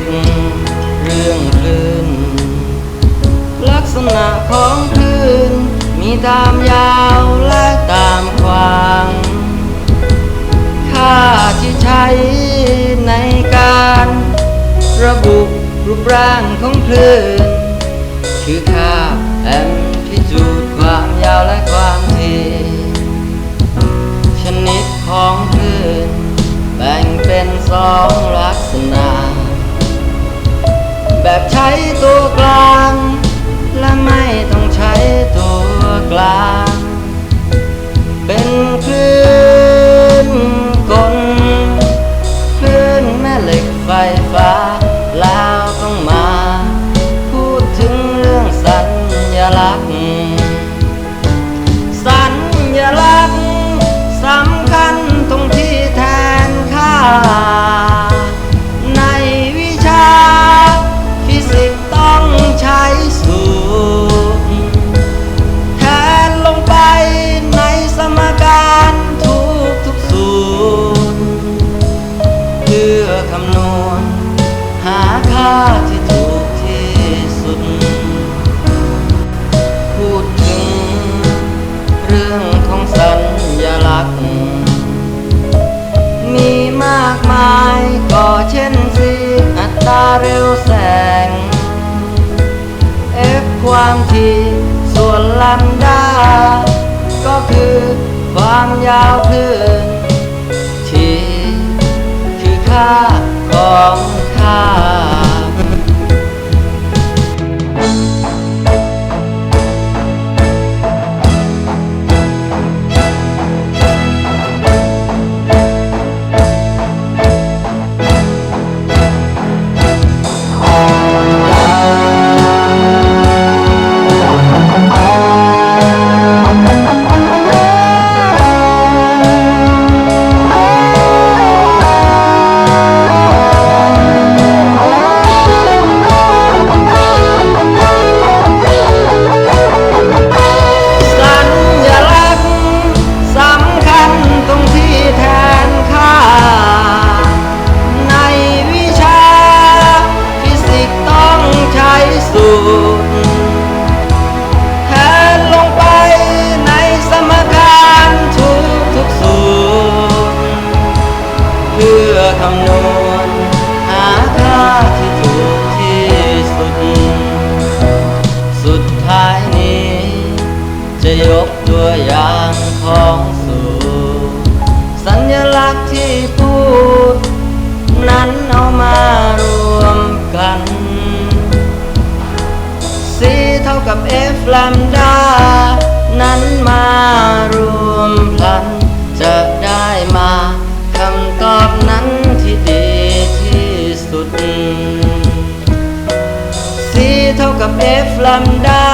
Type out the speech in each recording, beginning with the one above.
เรื่องคลื่นลักษณะของคลื่นมีตามยาวและตามกวางค่าที่ใช้ในการระบุรูปร่างของคลื่นคือค่าแอมพิจูดความยาวและความถี่ชนิดของคลื่นแบ่งเป็นสองลักษณะ แบบใช้ตัวกลาง คำนวณ หาค่าที่ถูกที่สุด พูดถึง เรื่องของสัญลักษณ์ มีมากมายก็เช่นสีอัตราเร็วแสง f ความถี่ส่วนลัมดา ก็คือความยาวคลื่นที่คือค่า ของ สูตรแทนลงไปในสมการทุกทุกสูตรเพื่อคำนวณหาค่าที่ถูกที่สุด สุดท้ายนี้ จะยกตัวอย่างของสูตรสัญลักษณ์ที่พูด นั้นเอามารวมกัน เท่ากับเอฟลัมดา นั้นมารวมพลัน จะได้มาคำตอบนั้นที่ดีที่สุด C เท่ากับ F ลัมดา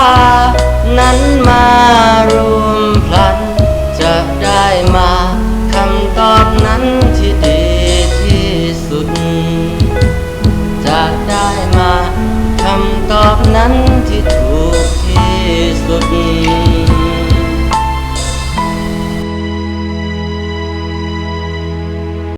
นั้นมารวม